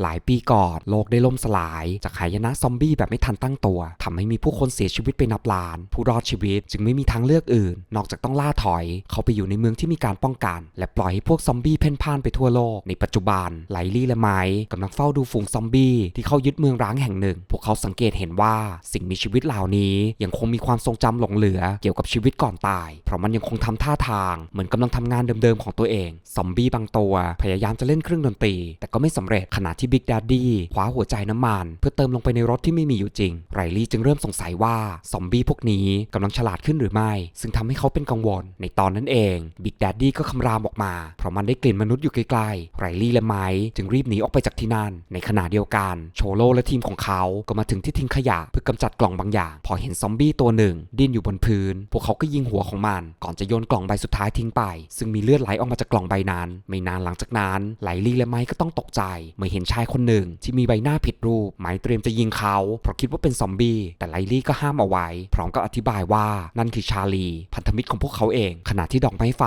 หลายปีก่อนโลกได้ล่มสลาย จากหายนะซอมบี้แบบไม่ทันตั้งตัวทำให้มีผู้คนเสียชีวิตไปนับล้าน ผู้รอดชีวิตจึงไม่มีทางเลือกอื่น นอกจากต้องล่าถอย เขาไปอยู่ในเมืองที่มีการป้องกัน และปล่อยให้พวกซอมบี้เพ่นพ่านไปทั่วโลก ในปัจจุบันไลลี่และไมค์กำลังเฝ้าดูฝูงซอมบี้ที่เข้ายึดเมืองร้างแห่งหนึ่ง พวกเขาสังเกตเห็นว่าสิ่งมีชีวิตเหล่านี้ ยังคงมีความทรงจำหลงเหลือเกี่ยวกับชีวิตก่อนตาย เพราะมันยังคงทำท่าทางเหมือนกำลังทำงานเดิมๆของตัวเอง ซอมบี้บางตัว พยายามจะเล่นเครื่องดนตรี แต่ก็ไม่สำเร็จขณะที่บิ๊กด d ดดี้คว้าหัวใจน้ำมัน เพื่อเติมลงไปในรถที่ไม่มีอยู่จริง ไรลี่จึงเริ่มสงสัยว่าซอมบี้พวกนี้กำลังฉลาดขึ้นหรือไม่ ซึ่งทำให้เขาเป็นกังวล ในตอนนั้นเองบิ๊กด d ดดี้ก็คำรามออกมา เพราะมันได้กลิ่นมนุษย์อยู่ใกลๆไรลี่และไมค์จึงรีบหนีออกไปจากที่นั่น ในขณะเดียวกันโชโลและทีมของเขาก็มาถึงที่ทิ้งขยะเพื่อกำจัดกล่องบางอย่าง พอเห็นซอมบี้ตัวหนึ่ง ดิ้นอยู่บนพื้น พวกเขาก็ยิงหัวของมัน ก่อนจะโยนกล่องใบสุดท้ายทิ้งไป ซึ่งมีเลือดไหลออกมาจากกล่องใบนั้น ไม่นานหลังจากนั้นไลลี่และไมค์ก็ต้องตกใจเมื่อเห็นชายคนหนึ่ง ที่มีใบหน้าผิดรูปไมค์เตรียมจะยิงเขา เพราะคิดว่าเป็นซอมบี้ แต่ไลลี่ก็ห้ามเอาไว้ พร้อมกับอธิบายว่านั่นคือชาลี พันธมิตรของพวกเขาเอง ขณะที่ดอกไม้ไฟ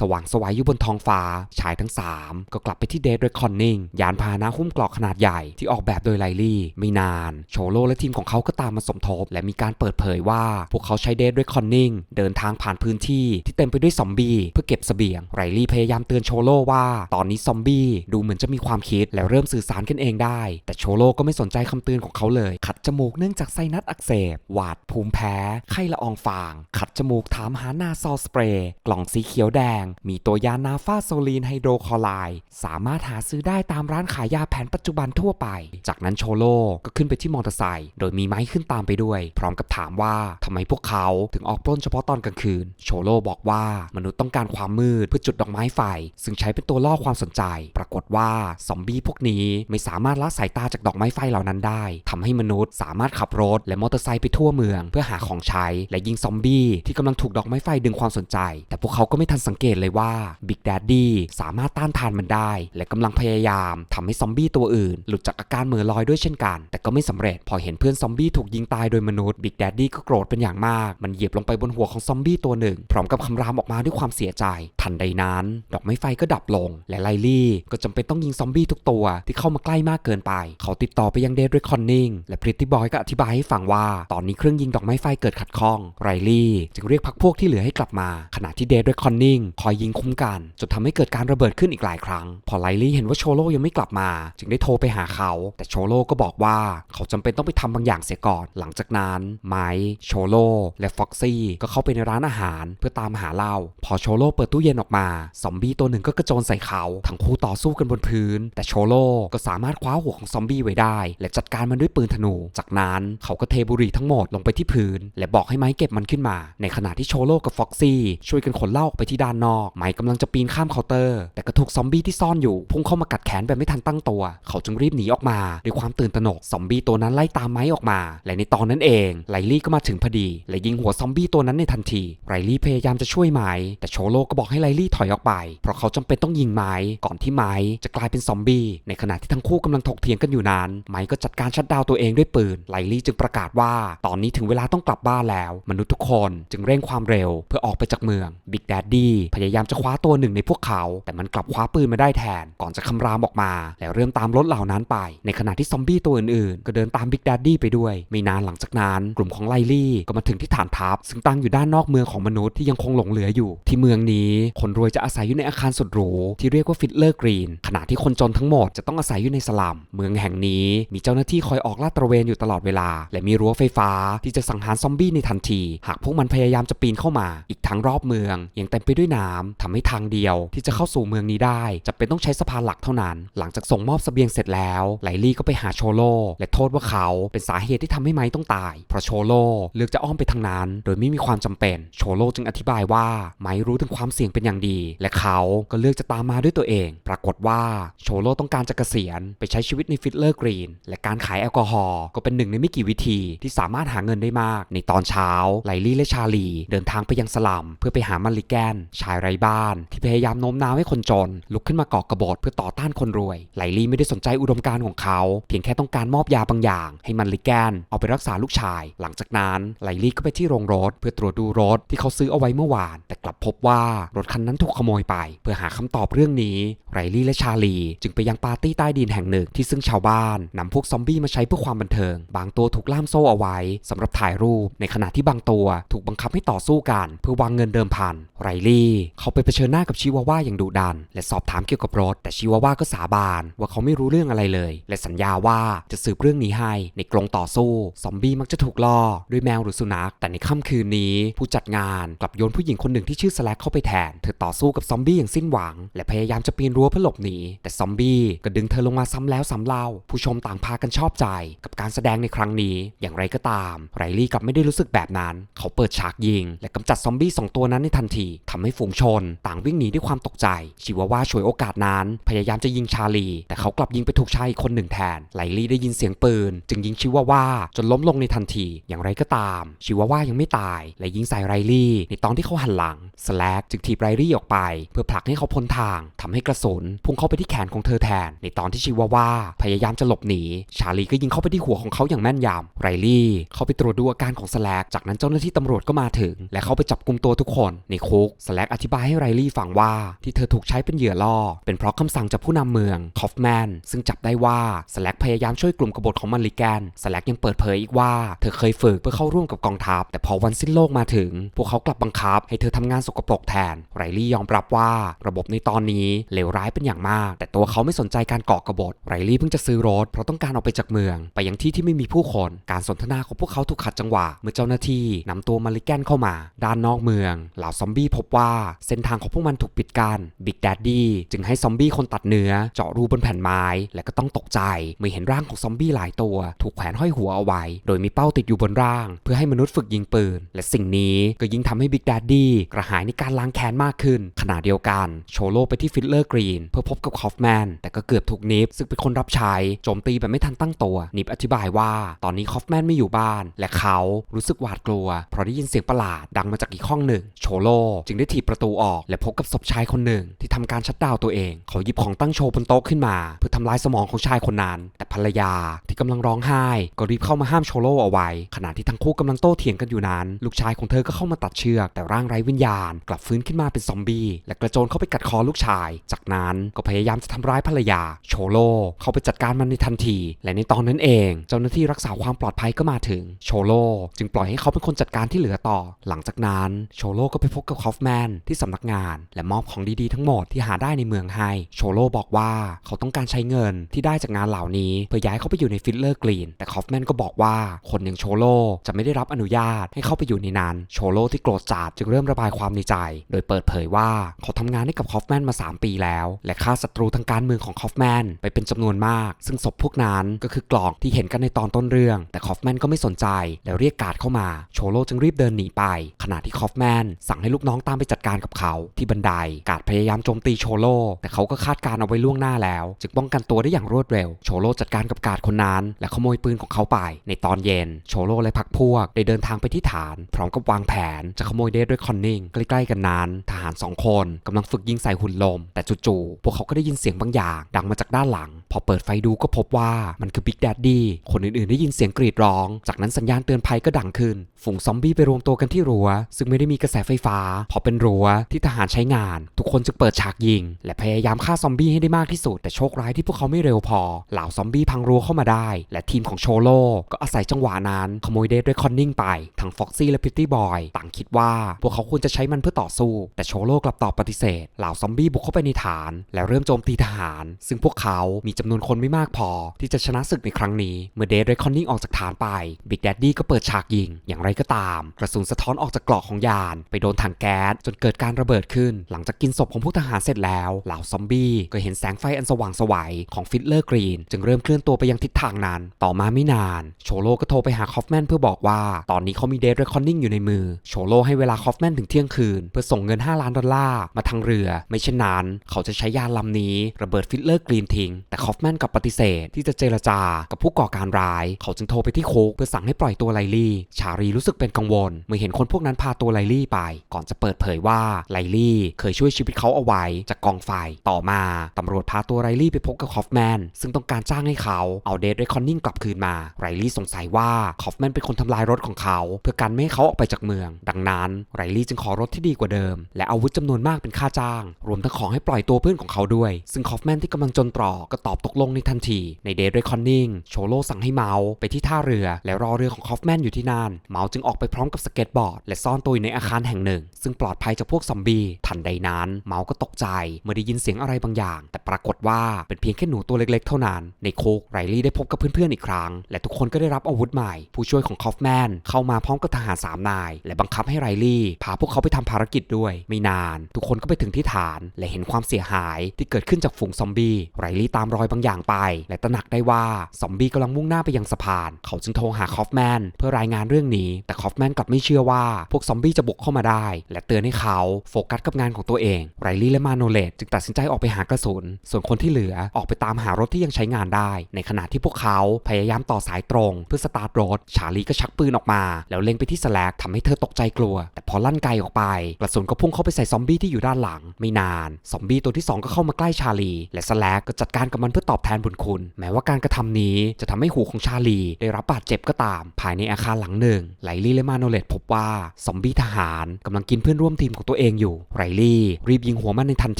สว่างสวายอยู่บนท้องฟ้า ชายทั้ง 3 ก็กลับไปที่เดทเรคคอนนิงยานพาหนะหุ้มกรอกขนาดใหญ่ที่ออกแบบโดยไลลี่ไม่นาน โชโลและทีมของเขาก็ตามมาสมทบ และมีการเปิดเผยว่าพวกเขาใช้เดทเรคคอนนิงเดินทางผ่านพื้นที่ที่เต็มไปด้วยซอมบี้เพื่อเก็บเสบียง ไรลี่พยายามเตือนโชโลว่า ตอนนี้ซอมบี้ดูเหมือนจะมีความคิดและเริ่มสื่อสารกันเองได้ แต่โชโลก็ไม่สนใจคำเตือนของเขาเลย ขัดจมูกเนื่องจากไซนัสอักเสบ หวาดภูมิแพ้ ไข้ละอองฟาง ขัดจมูกถามหานาซอสเปรย์ กล่องสีเขียวแดง มีตัวยานาฟาโซลีนไฮโดรคลอไรด์สามารถหาซื้อได้ตามร้านขายยาแผนปัจจุบันทั่วไป จากนั้นโชโลก็ขึ้นไปที่มอเตอร์ไซค์โดยมีไม้ขึ้นตามไปด้วย พร้อมกับถามว่าทำไมพวกเขาถึงออกปล้นเฉพาะตอนกลางคืน โชโลบอกว่ามนุษย์ต้องการความมืดเพื่อจุดดอกไม้ไฟ ซึ่งใช้เป็นตัวล่อความสนใจ ปรากฏว่าซอมบี้พวกนี้ไม่สามารถละสายตาจากดอกไม้ไฟเหล่านั้นได้ทำให้มนุษย์สามารถขับรถและมอเตอร์ไซค์ไปทั่วเมือง เพื่อหาของใช้และยิงซอมบี้ที่กำลังถูกดอกไม้ไฟดึงความสนใจ แต่พวกเขาก็ไม่ทันสังเกตเลยว่าบิ๊กแดดดี้สามารถต้านทานมันได้ และกำลังพยายามทำให้ซอมบี้ตัวอื่น หลุดจากอาการเหม่อลอยด้วยเช่นกัน แต่ก็ไม่สำเร็จพอเห็นเพื่อนซอมบี้ถูกยิงตายโดยมนุษย์บิ๊กแดดดี้ก็โกรธเป็นอย่างมาก มันเหยียบลงไปบนหัวของซอมบี้ตัวหนึ่ง พร้อมกับคำรามออกมาด้วยความเสียใจ ทันใดนั้น ดอกไม้ไฟก็ดับลง และไลลี่ก็จำเป็นต้องยิงซอมบี้ทุกตัวที่เข้ามาใกล้มากเกินไป เขาติดต่อไปยังเดดเรคคอนนิงและพริตตี้บอยก็อธิบายให้ฟังว่า ตอนนี้เครื่องยิงดอกไม้ไฟเกิดขัดข้องไรลี่จึงเรียกพักพวกที่เหลือให้กลับมา ขณะที่เดดเรคคอนนิงคอยยิงคุ้มกันจนทำให้เกิดการระเบิดขึ้นอีกหลายครั้ง พอไลลี่เห็นว่าโชโลยังไม่กลับมา จึงได้โทรไปหาเขา แต่โชโลก็บอกว่าเขาจำเป็นต้องไปทำบางอย่างเสียก่อน หลังจากนั้นไมค์โชโลและฟ็อกซี่ก็เข้าไปในร้านอาหารเพื่อตามหาเหล้าพอโชโลเปิดตู้เย็นออกมาซอมบี้ตัวหนึ่งก็กระโจนใส่เขาทั้งคู่ต่อสู้กันบนพื้น แต่โชโลก็สามารถคว้าหัวของซอมบี้ไว้ได้ และจัดการมันด้วยปืนธนู จากนั้นเขาก็เทบุหรี่ทั้งหมดลงไปที่พื้น และบอกให้ไมค์เก็บมันขึ้นมา ในขณะที่โชโลกับฟ็อกซี่ช่วยกันขนเหล้าออกไปที่ด้านนอก ไมค์กำลังจะปีนข้ามเคาน์เตอร์ แต่ก็ถูกซอมบี้ที่ซ่อนอยู่ พุ่งเข้ามากัดแขนแบบไม่ทันตั้งตัว เขาจึงรีบหนีออกมาด้วยความตื่นตระหนกซอมบี้ตัวนั้นไล่ตามไมค์ออกมา และในตอนนั้นเองไลลี่ก็มาถึงพอดี และยิงหัวซอมบี้ตัวนั้นในทันทีไรลี่พยายามจะช่วยไมค์แต่โชโลก็บอกให้ไลลี่ถอยออกไป เพราะเขาจำเป็นต้องยิงไมค์ก่อนที่ไมค์จะกลายเป็นซอมบี้ในขณะที่ทั้งคู่กำลังถกเถียงกันอยู่นั้น ไมค์ก็จัดการชัดดาวตัวเองด้วยปืน ไลลี่จึงประกาศว่า ตอนนี้ถึงเวลาต้องกลับบ้านแล้ว มนุษย์ทุกคนจึงเร่งความเร็วเพื่อออกไปจากเมือง บิ๊กแดดดี้พยายามจะคว้าตัวหนึ่งในพวกเขา แต่มันกลับคว้าปืนมาได้แทน ก่อนจะคำรามออกมา แล้วเริ่มตามรถเหล่านั้นไป ในขณะที่ซอมบี้ตัวอื่นๆ ก็เดินตามบิ๊กแดดดี้ไปด้วย ไม่นานหลังจากนั้น กลุ่มของไลลี่ก็มาถึงที่ฐานทัพ ซึ่งตั้งอยู่ด้านนอกเมืองของมนุษย์ที่ยังคงหลงเหลืออยู่ ที่เมืองนี้ คนรวยจะอาศัยอยู่ในอาคารสุดหรูที่เรียกว่าฟิตเลอร์กรีน ขณะที่คนจนทั้งหมดจะต้องอาศัยอยู่ในสลัม เมืองแห่งนี้มีเจ้าหน้าที่คอยออกลาดตระเวนอยู่ตลอดเวลา และมีรั้วไฟฟ้าที่จะสังหารซอมบี้ในทันที หากพวกมันพยายามจะปีนเข้ามา อีกทั้งรอบเมืองยังเต็มไปด้วยน้ำทำให้ทางเดียวที่จะเข้าสู่เมืองนี้ได้จะเป็นต้องใช้สะพานหลักเท่านั้น หลังจากส่งมอบเสบียงเสร็จแล้วไลลี่ก็ไปหาโชโลและโทษว่าเขาเป็นสาเหตุที่ทำให้ไม้ต้องตาย เพราะโชโลเลือกจะอ้อมไปทางนั้น โดยไม่มีความจำเป็น โชโลจึงอธิบายว่าไม้รู้ถึงความเสี่ยงเป็นอย่างดี และเขาก็เลือกจะตามมาด้วยตัวเอง ปรากฏว่าโชโลต้องการจะเกษียณ ไปใช้ชีวิตในฟิตเลอร์กรีน และการขายแอลกอฮอล์ก็เป็นหนึ่งในไม่กี่วิธีที่สามารถหาเงินได้มาก ในตอนเช้า ไลลี่และชาลี เดินทางไปยังสลัม เพื่อไปหามาริแกน ชายไร้บ้าน ที่พยายามโน้มน้าวให้คนจน ลุกขึ้นมาก่อกระบฏเพื่อต่อต้านคนรวย ไลลี่ไม่ได้สนใจอุดมการณ์ของเขา เพียงแค่ต้องการมอบยาบางอย่าง ให้มันลิแกน เอาไปรักษาลูกชาย หลังจากนั้นไลลี่ก็ไปที่โรงรถ เพื่อตรวจดูรถที่เขาซื้อเอาไว้เมื่อวาน แต่กลับพบว่ารถคันนั้นถูกขโมยไป เพื่อหาคำตอบเรื่องนี้ ไรลี่และชาลี จึงไปยังปาร์ตี้ใต้ดินแห่งหนึ่งที่ซึ่งชาวบ้านนำพวกซอมบี้มาใช้เพื่อความบันเทิง บางตัวถูกล่ามโซ่เอาไว้สำหรับถ่ายรูป ในขณะที่บางตัวถูกบังคับให้ต่อสู้กัน เพื่อวางเงินเดิมพัน ไรลี่เขาไปเผชิญหน้ากับชิวาว่าอย่างดุดัน และสอบถามเกี่ยวกับรถ แต่ชิวาว่าก็สาบาน ว่าเขาไม่รู้เรื่องอะไรเลย และสัญญาว่าจะสืบเรื่องนี้ให้ ในกรงต่อสู้ซอมบี้มักจะถูกล่อด้วยแมวหรือสุนัข แต่ในค่ำคืนนี้ ผู้จัดงานกลับโยนผู้หญิงคนหนึ่งที่ชื่อสแลกเข้าไปแทน เธอต่อสู้กับซอมบี้อย่างสิ้นหวัง และพยายามจะปีนรั้วเพื่อหลบหนี แต่ซอมบี้ก็ดึงเธอลงมาซ้ำแล้วซ้ำเล่า ผู้ชมต่างพากันชอบใจ กับการแสดงในครั้งนี้ อย่างไรก็ตาม ไรลี่กลับไม่ได้รู้สึกแบบนั้น เขาเปิดฉากยิง และกำจัดซอมบี้สองตัวนั้นในทันทีทำให้ฝูงชน ต่างวิ่งหนีด้วยความตกใจ ชิวาว่าฉวยโอกาสนั้น พยายามจะยิงชาลี แต่เขากลับยิงไปถูกชายอีกคนหนึ่งแทนไลลี่ได้ยินเสียงปืน จึงยิงชิวาว่าจนล้มลงในทันที อย่างไรก็ตาม ชิวาว่ายังไม่ตาย และยิงใส่ไรลี่ในตอนที่เขาหันหลังสแลกจึงถีบไรลี่ออกไป เพื่อผลักให้เขาพ้นทางทำให้กระสุนพุ่งเข้าไปที่แขนของเธอแทน ในตอนที่ชิวาว่าพยายามจะหลบหนี ชาลีก็ยิงเข้าไปที่หัวของเขาอย่างแม่นยำไรลี่เข้าไปตรวจดูอาการของสแลกจากนั้นเจ้าหน้าที่ตำรวจก็มาถึง และเข้าไปจับกลุ่มตัวทุกคนในคุกสแลกอธิบายให้ไรลี่ฟังว่า ที่เธอถูกใช้เป็นเหยื่อล่อ เป็นเพราะคำสั่งจากผู้นำเมืองคอฟแมนซึ่งจับได้ว่าสแลกพยายามช่วยกลุ่มกบฏของมันลิแกนสแลกยังเปิดเผยอีกว่าเธอเคยฝึกเพื่อเข้าร่วมกับกองทัพ แต่พอวันสิ้นโลกมาถึง พวกเขากลับบังคับ ให้เธอทำงานสกปรกแทนไรลี่ยอมรับว่า ระบบในตอนนี้เลวร้ายเป็นอย่างมาก แต่ตัวเขาไม่สนใจการก่อกบฏไรลี่เพิ่งจะซื้อรถเพราะต้องการออกไปจากเมือง ไปยังที่ที่ไม่มีผู้คน การสนทนาของพวกเขาถูกขัดจังหวะ เมื่อเจ้าหน้าที่นำตัวมาริแกนเข้ามา ด้านนอกเมือง เหล่าซอมบี้พบว่าเส้นทางของพวกมันถูกปิดกั้นบิ๊กแดดดี้จึงให้ซอมบี้คนตัดเนื้อ เจาะรูบนแผ่นไม้ และก็ต้องตกใจเมื่อเห็นร่างของซอมบี้หลายตัว ถูกแขวนห้อยหัวเอาไว้ โดยมีเป้าติดอยู่บนร่าง เพื่อให้มนุษย์ฝึกยิงปืน และสิ่งนี้ก็ยิ่งทำให้บิ๊กแดดดี้กระหายในการล้างแค้นมากขึ้นขณะเดียวกัน โชโลไปที่ฟิลเลอร์กรีนเพื่อพบกับคอฟแมนแต่ก็เกือบถูกนิฟซึ่งเป็นคนรับใช้โจมตีแบบไม่ทันตั้งตัว นิฟอธิบายว่าตอนนี้คอฟแมนไม่อยู่บ้าน และเขารู้สึกหวาดกลัว เพราะได้ยินเสียงประหลาดดังมาจากอีกห้องหนึ่ง โชโล จึงได้ถีบประตูออกและพบกับศพชายคนหนึ่ง ที่ทำการชัดดาวตัวเอง เขาหยิบของตั้งโชว์บนโต๊ะขึ้นมา เพื่อทำลายสมองของชายคนนั้น แต่ภรรยาที่กำลังร้องไห้ ก็รีบเข้ามาห้ามโชโลเอาไว้ ขณะที่ทั้งคู่กำลังโต้เถียงกันอยู่นั้น ลูกชายของเธอก็เข้ามาตัดเชือก แต่ร่างไร้วิญญาณ กลับฟื้นขึ้นมาเป็นซอมบี้และกระโจนเข้าไปกัดคอลูกชาย จากนั้นก็พยายามจะทำร้ายภรรยาโชโลเขาไปจัดการมันในทันที และในตอนนั้นเอง เจ้าหน้าที่รักษาความปลอดภัยก็มาถึง โชโลจึงปล่อยให้เขาเป็นคนจัดการที่เหลือต่อ หลังจากนั้นโชโลก็ไปพบกับคอฟแมนที่สำนักงาน และมอบของดีๆทั้งหมดที่หาได้ในเมืองให้โชโลบอกว่าเขาต้องการใช้เงินที่ได้จากงานเหล่านี้เพื่อย้ายเขาไปอยู่ในฟิลเลอร์กรีน แต่คอฟแมนก็บอกว่าคนอย่างโชโลจะไม่ได้รับอนุญาตให้เข้าไปอยู่ในนั้นโชโลที่โกรธจัดจึงเริ่มระบายความในใจ โดยเปิดเผยว่าเขาทำงานให้กับคอฟแมนมา 3 ปีแล้ว และฆ่าศัตรูทางการเมืองของคอฟแมนไปเป็นจำนวนมาก ซึ่งศพพวกนั้นก็คือกล่องที่เห็นกันในตอนต้นเรื่อง แต่คอฟแมนก็ไม่สนใจ และเรียกการ์ดเข้ามา โชโลจึงรีบเดินหนีไป ขณะที่คอฟแมนสั่งให้ลูกน้องตามไปจัดการกับเขา ที่บันได การ์ดพยายามโจมตีโชโลแต่เขาก็คาดการเอาไว้ล่วงหน้าแล้ว จึงป้องกันตัวได้อย่างรวดเร็ว โชโลจัดการกับการ์ดคนนั้น และขโมยปืนของเขาไป ในตอนเย็น โชโลและพักพวกได้เดินทางไปที่ฐาน พร้อมกับวางแผนจะขโมยเดทด้วยคอนนิงใกล้ๆกันนั้น ทหารสองคนกำลังฝึกยิงใส่หุ่นลม แต่จู่ๆพวกเขาก็ได้ยินเสียงบางอย่าง ดังมาจากด้านหลัง พอเปิดไฟดูก็พบว่ามันคือบิ๊กแดดดี้คนอื่นๆได้ยินเสียงกรีดร้อง จากนั้นสัญญาณเตือนภัยก็ดังขึ้น ฝูงซอมบี้ไปรวมตัวกันที่รั้ว ซึ่งไม่ได้มีกระแสไฟฟ้าเพราะเป็นรั้วที่ทหารใช้งาน ทุกคนจึงเปิดฉากยิง และพยายามฆ่าซอมบี้ให้ได้มากที่สุด แต่โชคร้ายที่พวกเขาไม่เร็วพอ เหล่าซอมบี้พังรั้วเข้ามาได้ และทีมของโชโลก็อาศัยจังหวะนั้น ขโมยเดทด้วยคอนนิ่งไปทั้งฟ็อกซี่และพิตตี้บอยต่างคิดว่าพวกเขาควรจะใช้มันเพื่อต่อสู้ แต่โชโลกลับตอบปฏิเสธ เหล่าซอมบี้บุกเข้าไปในฐาน และเริ่มโจมตีทหาร ซึ่งพวกเขามีจำนวนคนไม่มากพอ ที่จะชนะศึกในครั้งนี้ เมื่อเดด้วยคอนนิงออกจากฐานไปบิ๊กแดดดี้ก็เปิดฉากยิง อย่างไรก็ตาม กระสุนสะท้อนออกจากกรอกของยาน ไปโดนถังแก๊สจนเกิดการระเบิดขึ้น หลังจากกินศพของผู้ทหารเสร็จแล้วเหล่าซอมบี้ก็เห็นแสงไฟอันสว่างไสวัยของฟิตเลอร์กรีน จึงเริ่มเคลื่อนตัวไปยังทิศทางนั้น ต่อมาไม่นาน โชโลก็โทรไปหาคอฟแมนเพื่อบอกว่า ตอนนี้เขามีเดทเรคคอนนิ่งอยู่ในมือ โชโลให้เวลาคอฟแมนถึงเที่ยงคืน เพื่อส่งเงิน 5 ล้านดอลลาร์มาทางเรือ ไม่เช่นนั้น เขาจะใช้ยานลำนี้ระเบิดฟิตเลอร์กรีนทิ้ง แต่คอฟแมนกลับปฏิเสธ ที่จะเจรจากับผู้ก่อการร้าย เขาจึงโทรไปที่โคกเพื่อสั่งให้ปล่อยตัวไลลี่ ชารีรู้สึกเป็นกังวล เมื่อเห็นคนพวกนั้นพาตัวไลลี่ไป ก่อนจะเปิดเผยว่าไลลี่เคยช่วยชีวิตเขาเอาไว้จากกองไฟ ต่อมาตำรวจพาตัวไลลี่ไปพบกับคอฟแมนซึ่งต้องการจ้างให้เขาเอาเดทเรคคอนนิ่งกลับคืนมา ไรลี่สงสัยว่าคอฟแมนเป็นคนทำลายรถของเขา เพื่อกันไม่ให้เขาออกไปจากเมือง ดังนั้นไรลี่จึงขอรถที่ดีกว่าเดิม และอาวุธจำนวนมากเป็นค่าจ้าง รวมทั้งขอให้ปล่อยตัวเพื่อนของเขาด้วย ซึ่งคอฟแมนที่กำลังจนตรอก็ตอบตกลงในทันที ในเดทเรคคอนนิ่งโชโลสั่งให้เมาส์ไปที่ท่าเรือ และรอเรือของคอฟแมนอยู่ที่นั่นเมาส์จึงออกไปพร้อมกับสเก็ตบอร์ด และซ่อนตัวอยู่ในอาคารแห่งหนึ่ง ซึ่งปลอดภัยจากพวกซอมบี้ทันใดนั้น เมาส์ก็ตกใจเมื่อได้ยินเสียงอะไรบางอย่าง แต่ปรากฏว่าเป็นเพียงแค่หนูตัวเล็กๆ เท่านั้นในคุกไรลี่ได้พบกับเพื่อนๆอีกครั้ง และทุกคนก็ได้รับอาวุธใหม่ ผู้ช่วยของคอฟแมนเข้ามาพร้อมกับทหารสามนาย และบังคับให้ไรลี่พาพวกเขาไปทำภารกิจด้วย ไม่นาน ทุกคนก็ไปถึงที่ฐาน และเห็นความเสียหายที่เกิดขึ้นจากฝูงซอมบี้ไรลี่ตามรอยบางอย่างไป และตระหนักได้ว่าซอมบี้กำลังมุ่งหน้าไปยังสะพาน เขาจึงโทรหาคอฟแมนเพื่อรายงานเรื่องนี้ แต่คอฟแมนกลับไม่เชื่อว่า พวกซอมบี้จะบุกเข้ามาได้ และเตือนให้เขาโฟกัสกับงานของตัวเองไรลี่และมาโนเลตจึงตัดสินใจออกไปหากระสุน ส่วนคนที่เหลือออกไปตามหารถที่ยังใช้งานได้ ในขณะที่พวกเขาพยายามต่อสายตรงเพื่อสตาร์ทรถ ชาลีก็ชักปืนออกมา แล้วเล็งไปที่สแลกทำให้เธอตกใจกลัว แต่พอลั่นไกลออกไป กระสุนก็พุ่งเข้าไปใส่ซอมบี้ที่อยู่ด้านหลัง ไม่นาน ซอมบี้ตัวที่สองก็เข้ามาใกล้ชาลี และสแลกก็จัดการกับมันเพื่อตอบแทนบุญคุณ แม้ว่าการกระทำนี้จะทำให้หูของชาลี ได้รับบาดเจ็บก็ตาม ภายในอาคารหลังหนึ่งไลลี่และมาโนเลตพบว่าซอมบี้ทหารกำลังกินเพื่อนร่วมทีมของตัวเองอยู่ไรลี่รีบยิงหัวมันในทัน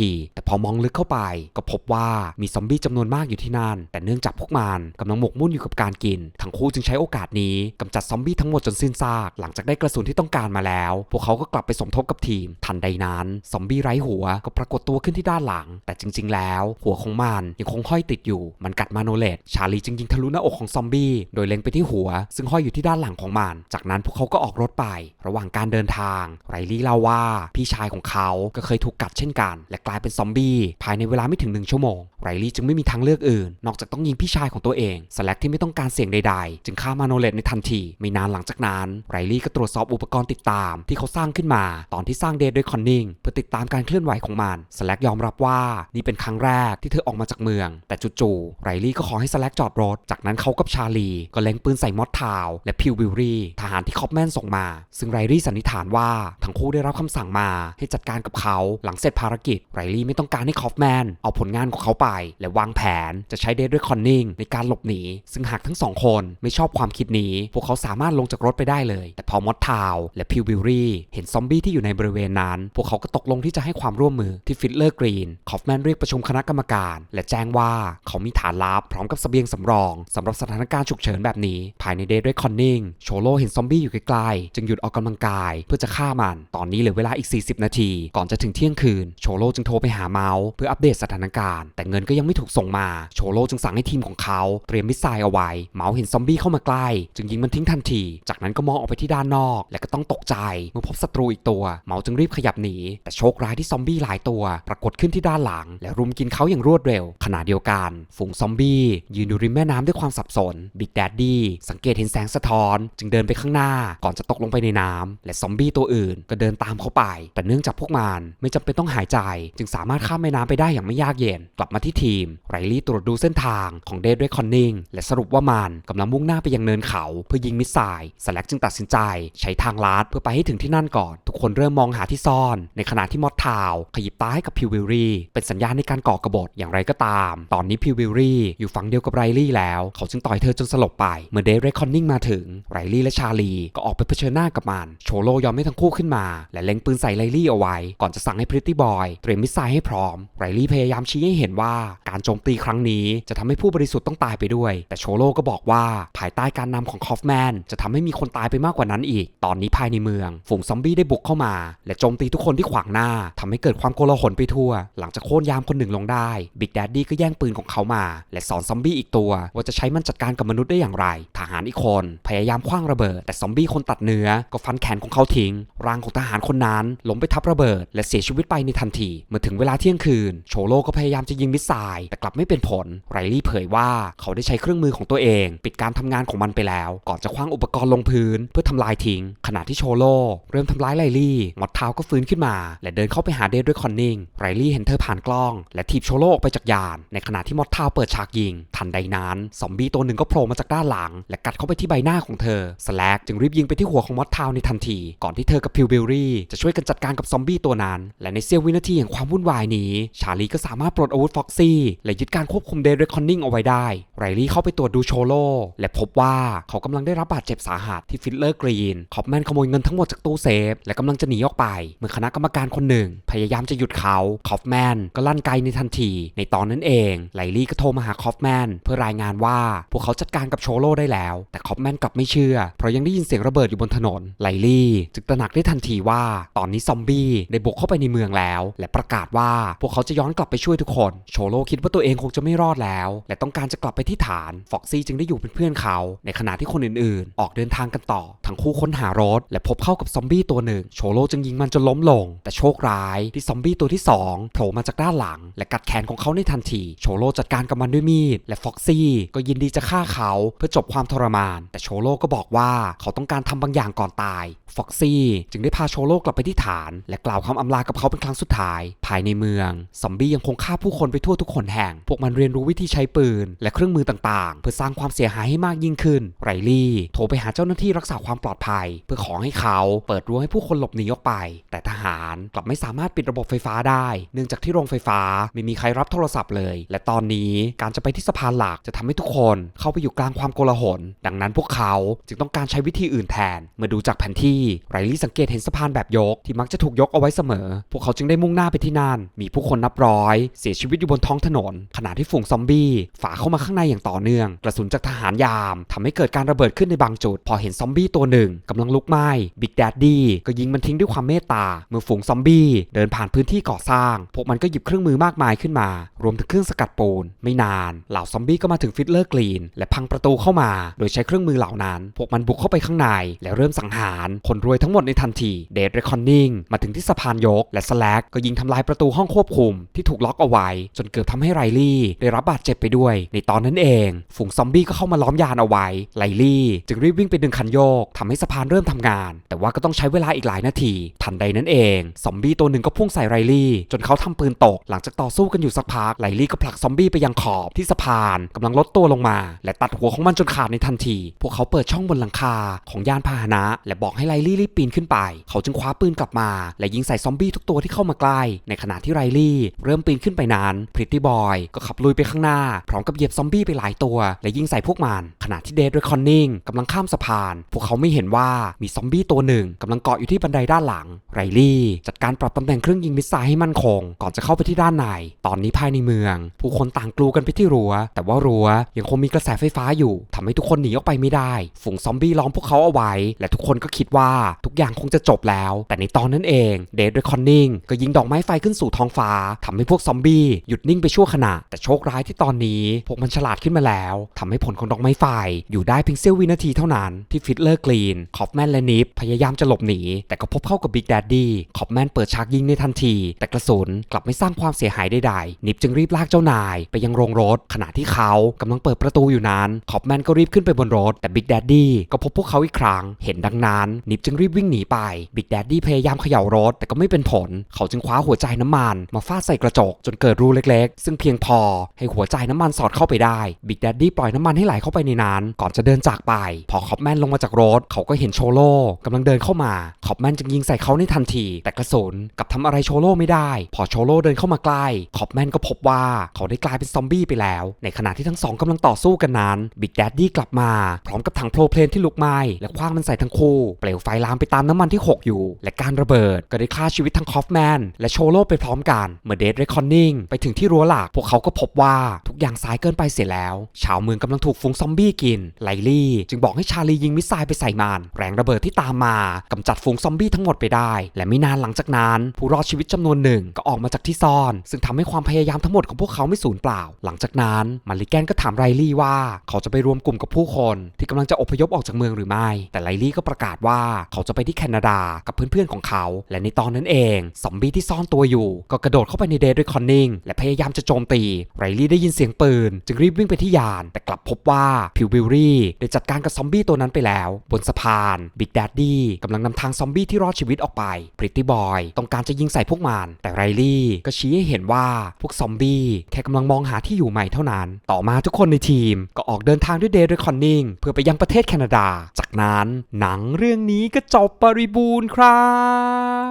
ที แต่พอมองลึกเข้าไป ก็พบว่ามีซอมบี้จำนวนมากอยู่ที่นั่น แต่เนื่องจากพวกมันกำลังหมกมุ่นอยู่กับการกิน ทั้งคู่จึงใช้โอกาสนี้กำจัดซอมบี้ทั้งหมดจนสิ้นซาก หลังจากได้กระสุนที่ต้องการมาแล้ว พวกเขาก็กลับไปสมทบกับทีม ทันใดนั้นซอมบี้ไร้หัวก็ปรากฏตัวขึ้นที่ด้านหลัง แต่จริง ๆ แล้ว หัวของมันยังคงห้อยติดอยู่ มันกัดมาโนเลตชาลีจึงยิงทะลุหน้าอกของซอมบี้ โดยเล็งไปที่หัว ซึ่งห้อยอยู่ที่ด้านหลังของมัน จากนั้นพวกเขาก็ออกรถไป ระหว่างการเดินทาง ไรลี่เล่าว่าพี่ชายของเขาก็เคยถูกกัดเช่นกัน และกลายเป็นซอมบี้ภายในเวลาไม่ถึงหนึ่งชั่วโมง ไรลี่จึงไม่มีทางเลือกอื่น นอกจากต้องยิงพี่ชายของตัวเองสแลกที่ไม่ต้องการเสี่ยงใดๆ จึงฆ่ามาโนเลตในทันที ไม่นานหลังจากนั้น ไรลี่ก็ตรวจสอบอุปกรณ์ติดตาม ที่เขาสร้างขึ้นมา ตอนที่สร้างเดทด้วยคอนนิงเพื่อติดตามการเคลื่อนไหวของมันสแลกยอมรับว่านี่เป็นครั้งแรกที่เธอออกมาจากเมือง แต่จู่ๆไรลี่ก็ขอให้สแลกจอดรถ จากนั้นเขากับชาลีก็เล็งปืนใส่มอสทาวและพิวบิลลี่ทหารที่คอปแมนส่งมา ซึ่งไรลี่สันนิษฐานว่าทั้งคู่ได้รับคำสั่งมาให้จัดการกับเขาหลังเสร็จภารกิจไรลี่ไม่ต้องการให้คอฟแมนเอาผลงานของเขาไป และวางแผนจะใช้เดทด้วยคอนนิงในการหลบหนี ซึ่งหากทั้งสองคนไม่ชอบความคิดนี้ พวกเขาสามารถลงจากรถไปได้เลย แต่พอมอสทาวและพิวบิลลี่เห็นซอมบี้ที่อยู่ในบริเวณนั้น พวกเขาก็ตกลงที่จะให้ความร่วมมือที่ฟิตเลอร์กรีนคอฟแมนเรียกประชุมคณะกรรมการและแจ้งว่าเขามีฐานลับพร้อมกับสเสบียงสำรองสำหรับสถานการณ์ฉุกเฉินแบบนี้ ภายในเดทด้วยคอนนิงโชโลเห็นซอมบี้อยู่ใกล้ๆจึงหยุดออกกำลังกายเพื่อจะฆ่ามัน ตอนนี้เหลือเวลาอีก 40 นาที ก่อนจะถึงเที่ยงคืน โชโลจึงโทรไปหาเมาส์เพื่ออัปเดตสถานการณ์ แต่เงินก็ยังไม่ถูกส่งมา โชโลจึงสั่งให้ทีมของเขาเตรียมมิสไซล์เอาไว้ เมาส์เห็นซอมบี้เข้ามาใกล้ จึงยิงมันทิ้งทันที จากนั้นก็มองออกไปที่ด้านนอก และก็ต้องตกใจเมื่อพบศัตรูอีกตัว เมาส์จึงรีบขยับหนี แต่โชคร้ายที่ซอมบี้หลายตัว ปรากฏขึ้นที่ด้านหลัง และรุมกินเขาอย่างรวดเร็วขณะเดียวกัน ฝูงซอมบี้ ยืนอยู่ริมแม่น้ำด้วยความสับสนบิ๊กแดดดี้สังเกตเห็นแสงสะท้อน จึงเดินไปข้างหน้าก่อนจะตกลงไปในน้ำและซอมบี้ตัวอื่นก็เดินตามเขาไป แต่เนื่องจากพวกมันไม่จำเป็นต้องหายใจ จึงสามารถข้ามแม่น้ำไปได้อย่างไม่ยากเย็น กลับมาที่ทีมไรลี่ตรวจดูเส้นทางของเดดเรคคอนนิงและสรุปว่ามันกำลังมุ่งหน้าไปยังเนินเขาเพื่อยิงมิสไซล์สแลกจึงตัดสินใจใช้ทางลาดเพื่อไปให้ถึงที่นั่นก่อน ทุกคนเริ่มมองหาที่ซ่อน ในขณะที่มอดทาวขยิบตาให้กับพิววิลลี่เป็นสัญญาณในการก่อกบฏอย่างไรก็ตาม ตอนนี้พิววิลลี่อยู่ฝั่งเดียวกับไรลี่แล้ว เขาจึงต่อยเธอจนสลบไป เมื่อเดย์เรคคอนนิ่งมาถึงไรลี่และชาลีก็ออกไปเผชิญหน้ากับมัน โชโลยอมให้ทั้งคู่ขึ้นมา และเล็งปืนใส่ไรลี่เอาไว้ ก่อนจะสั่งให้พริตตี้บอยเตรียมมิสไซล์ให้พร้อม ไรลี่พยายามชี้ให้เห็นว่าการโจมตีครั้งนี้จะทำให้ผู้บริสุทธิ์ต้องตายไปด้วย แต่โชโลก็บอกว่าภายใต้การนำของคอฟแมนจะทำให้มีคนตายไปมากกว่านั้นอีก ตอนนี้ภายในเมือง ฝูงซอมบี้ได้บุกเข้ามา และโจมตีทุกคนที่ขวางหน้าทำให้เกิดความโกลาหลไปทั่ว หลังจากโค่นยามคนหนึ่งลงได้บิ๊กแดดดี้ก็แย่งปืนของเขามา และสอนซอมบี้อีกตัว ว่าจะใช้มันจัดการกับมนุษย์ได้อย่างไร ทหารอีกคน พยายามคว้างระเบิด แต่ซอมบี้คนตัดเนื้อ ก็ฟันแขนของเขาทิ้ง ร่างของทหารคนนั้นล้มไปทับระเบิด และเสียชีวิตไปในทันที เมื่อถึงเวลาเที่ยงคืน โชโลก็พยายามจะยิงมิสไซล์แต่กลับไม่เป็นผล ไรลี่เผยว่าเขาได้ใช้เครื่องมือของตัวเอง ปิดการทำงานของมันไปแล้ว ก่อนจะคว้างอุปกรณ์ลงพื้น เพื่อทำลายทิ้ง ขณะที่โชโลเริ่มทำร้ายไรลี่มอดเท้าก็ฟื้นขึ้นมา และเดินเข้าไปหาเดทด้วยคอนนิงไรลี่เห็นเธอผ่านกล้อง และถีบโชโลออกไปจากยานในขณะที่มอดเท้าเปิดฉากยิง ทันใดนั้นซอมบี้ตัวหนึ่งก็โผล่มาจากด้านหลัง และกัดเข้าไปที่ใบหน้าของเธอสแลกจึงรีบยิงไปที่หัวของมอดเท้าในทันที ก่อนที่เธอกับพิวบิลลี่จะช่วยกันจัดการกับซอมบี้ตัวนั้น และในเสี้ยววินาทีแห่งความวุ่นวายนี้ ชาลีก็สามารถปลดอาวุธฟ็อกซี่และยึดการควบคุมเดเรคคอนนิงเอาไว้ได้ไรลี่เข้าไปตรวจดูโชโลและพบว่าเขากำลังได้รับบาดเจ็บสาหัสที่ฟิตเลอร์กรีนคอปแมนขโมยเงินทั้งหมดจากตู้เซฟ และกำลังจะหนีออกไป เมื่อคณะกรรมการคนหนึ่ง พยายามจะหยุดเขาคอฟแมนก็ลั่นไกในทันที ในตอนอนนั้นเองไลลี่ก็โทรมาหาคอฟแมนเพื่อรายงานว่าพวกเขาจัดการกับโชโลได้แล้ว แต่คอฟแมนกลับไม่เชื่อ เพราะยังได้ยินเสียงระเบิดอยู่บนถนนไลลี่จึงตระหนักได้ทันทีว่า ตอนนี้ซอมบี้ได้บุกเข้าไปในเมืองแล้ว และประกาศว่าพวกเขาจะย้อนกลับไปช่วยทุกคน โชโลคิดว่าตัวเองคงจะไม่รอดแล้ว และต้องการจะกลับไปที่ฐานฟ็อกซี่จึงได้อยู่เป็นเพื่อนเขา ในขณะที่คนอื่นๆ ออกเดินทางกันต่อ ทั้งคู่ค้นหารถ และพบเข้ากับซอมบี้ตัวหนึ่ง โชโลจึงยิงมันจนล้มลง แต่โชคร้ายที่ซอมบี้ตัวที่สองโผล่มาจากด้านหลัง และกัดแขนของเขาในทันที โชโลจัดการกับมันด้วยมีด และฟ็อกซี่ก็ยินดีจะฆ่าเขาเพื่อจบความทรมาน แต่โชโลก็บอกว่าเขาต้องการทำบางอย่างก่อนตาย ฟ็อกซี่จึงได้พาโชโลกลับไปที่ฐาน และกล่าวคำอำลากับเขาเป็นครั้งสุดท้าย ภายในเมือง ซอมบี้ยังคงฆ่าผู้คนไปทั่วทุกคนแห่ง พวกมันเรียนรู้วิธีใช้ปืน และเครื่องมือต่างๆ เพื่อสร้างความเสียหายให้มากยิ่งขึ้น ไรลี่โทรไปหาเจ้าหน้าที่รักษาความปลอดภัย เพื่อขอให้เขาเปิดรั้วให้ผู้คนหลบหนีออกไป แต่ทหารกลับไม่สามารถปิดระบบไฟฟ้าได้ เนื่องจากที่โรงไฟฟ้าไม่มีใครรับโทรศัพท์เลย และตอนนี้การจะไปที่สะพานหลักจะทำให้ทุกคนเข้าไปอยู่กลางความโกลาหล ดังนั้นพวกเขาจึงต้องการใช้วิธีอื่นแทน เมื่อดูจากแผนที่ไรลี่สังเกตเห็นสะพานแบบยกที่มักจะถูกยกเอาไว้เสมอ พวกเขาจึงได้มุ่งหน้าไปที่นั่น มีผู้คนนับร้อย เสียชีวิตอยู่บนท้องถนน ขณะที่ฝูงซอมบี้ฝ่าเข้ามาข้างในอย่างต่อเนื่อง กระสุนจากทหารยามทำให้เกิดการระเบิดขึ้นในบางจุด พอเห็นซอมบี้ตัวหนึ่งกำลังลุกไหม้บิ๊กแดดดี้ก็ยิงมันทิ้งด้วยความเมตตา เมื่อฝูงซอมบี้เดินผ่านพื้นที่ก่อสร้าง พวกมันก็หยิบเครื่องมือมากมายขึ้นมา รวมถึงเครื่องสกัดปูน ไม่นาน เหล่าซอมบี้ก็มาถึงฟิตเลอร์กรีน และพังประตูเข้ามา โดยใช้เครื่องมือเหล่านั้น พวกมันบุกเข้าไปข้างใน และเริ่มสังหาร คนรวยทั้งหมดในทันทีเดดเรคอนนิงมาถึงที่สะพานยก และสแลกก็ยิงทำลายประตูห้องควบคุมที่ถูกล็อกเอาไว้ จนเกือบทำให้ไรลี่ได้รับบาดเจ็บไปด้วย ในตอนนั้นเองฝูงซอมบี้ก็เข้ามาล้อมยานเอาไว้ไลลี่จึงรีบวิ่งไปดึงคันโยกทำให้สะพานเริ่มทำงาน แต่ว่าก็ต้องใช้เวลาอีกหลายนาที ทันใดนั้นเองซอมบี้ตัวหนึ่งก็พุ่งใส่ไรลี่ จนเขาทำปืนตก หลังจากต่อสู้กันอยู่สักพักไลลี่ก็ผลักซอมบี้ไปยังขอบที่สะพานกำลังลดตัวลงมา และตัดหัวของมันจนขาดในทันที พวกเขาเปิดช่องบนหลังคาของยานพาหนะ และบอกให้ไลลี่รีบปีนขึ้นไป เขาจึงคว้าปืนกลับมา และยิงใส่ซอมบี้ทุกตัวที่เข้ามาใกล้ ในขณะที่ไรลี่เริ่มปีนขึ้นไปนั้นพริตตี้บอยก็ขับลุยไปข้างหน้า พร้อมกับเหยียบซอมบี้ไปหลายตัว และยิงใส่พวกมัน ขณะที่เดดเรคอนนิงกำลังข้ามสะพาน พวกเขาไม่เห็นว่ามีซอมบี้ตัวหนึ่งกำลังเกาะอยู่ที่บันไดด้านหลัง ไรลี่ จัดการปรับตำแหน่งเครื่องยิงมิสไซล์ให้มั่นคง ก่อนจะเข้าไปที่ด้านใน ตอนนี้ภายในเมือง ผู้คนต่างกลูกันไปที่รั้ว แต่ว่ารั้วยังคงมีกระแสไฟฟ้าอยู่ทำให้ทุกคนหนีออกไปไม่ได้ ฝูงซอมบี้ล้อมพวกเขาเอาไว้ และทุกคนก็คิดว่าทุกอย่างคงจะจบแล้ว แต่ในตอนนั้นเองเดดเรคอนนิงก็ยิงดอกไม้ไฟขึ้นสู่ท้องฟ้าทำให้พวกซอมบี้หยุดนิ่งไปชั่วขณะ แต่โชคร้ายที่ตอนนี้ พวกมันฉลาดขึ้นมาแล้วทำให้ผลของดอกไม้ไฟอยู่ได้เพียงเสี้ยววินาทีเท่านั้นที่ฟิตเลอร์กรีนคอฟแมนและนิฟพยายามจะหลบหนีแต่ก็พบเข้ากับบิ๊กแดดดี้คอฟแมนเปิดฉากยิงในทันที แต่กระสุนกลับไม่สร้างความเสียหายใดๆนิฟจึงรีบลากเจ้านาย ไปยังโรงรถ ขณะที่เขากำลังเปิดประตูอยู่นั้นคอฟแมนก็รีบขึ้นไปบนรถ แต่บิ๊กแดดดี้ก็พบพวกเขาอีกครั้ง เห็นดังนั้น นิฟจึงรีบวิ่งหนีไปบิ๊กแดดดี้พยายามเขย่ารถ แต่ก็ไม่เป็นผล เขาจึงคว้าหัวใจน้ำมัน มาฟาดใส่กระจก จนเกิดรูเล็กๆ ซึ่งเพียงพอให้หัวใจน้ำมันสอดเข้าไปได้บิ๊กแดดดี้ปล่อยน้ำมันให้ไหลเข้าไปในนั้นก่อนจะเดินจากไป พอคอปแมนลงมาจากรถ เขาก็เห็นโชโลกำลังเดินเข้ามาคอปแมนจึงยิงใส่เขาในทันที แต่กระสุนกับทำอะไรโชโลไม่ได้ พอโชโลเดินเข้ามาใกล้คอปแมนก็พบว่าเขาได้กลายเป็นซอมบี้ไปแล้ว ในขณะที่ทั้งสองกำลังต่อสู้กันนั้นบิ๊กแดดดี้กลับมา พร้อมกับถังโพลเพลนที่ลุกไหม้และคว้างมันใส่ทั้งคู่ เปลวไฟลามไปตามน้ำมันที่หกอยู่ และการระเบิดก็ได้ฆ่าชีวิตทั้งคอฟแมนและโชโลไปพร้อมกัน เมื่อเดดเรคคอนนิงไปถึงที่รั้วหลักพวกเขาก็พบว่าทุกอย่างสายเกินไปเสียแล้ว ชาวเมืองกำลังถูกฝูงซอมบี้กินไลลี่จึงบอกให้ชาลียิงมิสไซล์ไปใส่มันแรงระเบิดที่ตามมากำจัดฝูงซอมบี้ทั้งหมดไปได้ และไม่นานหลังจากนั้น ผู้รอดชีวิตจำนวนหนึ่งก็ออกมาจากที่ซ่อน ซึ่งทำให้ความพยายามทั้งหมดหมดของพวกเขาไม่สูญเปล่า หลังจากนั้นมาริแกนก็ถามไรลี่ว่า เขาจะไปรวมกลุ่มกับผู้คน ที่กำลังจะอพยพออกจากเมืองหรือไม่ แต่ไลลี่ก็ประกาศว่าเขาจะไปที่แคนาดากับเพื่อนๆของเขา และในตอนนั้นเองซอมบี้ที่ซ่อนตัวอยู่ ก็กระโดดเข้าไปในเดย์ด้วยคอนนิงและพยายามจะโจมตีไรลี่ได้ยินเสียงปืน จึงรีบวิ่งไปที่ยาน แต่กลับพบว่าพิวบิลลี่ได้จัดการกับซอมบี้ตัวนั้นไปแล้ว บนสะพานบิ๊กแดดดี้กำลังนำทางซอมบี้ที่รอดชีวิตออกไปพริตตี้บอยต้องการจะยิงใส่พวกมันแต่ไรลี่ก็ชี้ให้เห็นว่าพวกซอมบี้แค่กำลังมองหาที่อยู่ใหม่เท่านั้น ต่อมาทุกคนในทีมก็ออกเดินทางด้วยเดย์เรคอนนิงเพื่อไปยังประเทศแคนาดา จากนั้นหนังเรื่องนี้ก็จบปริบูรณ์ครั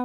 บ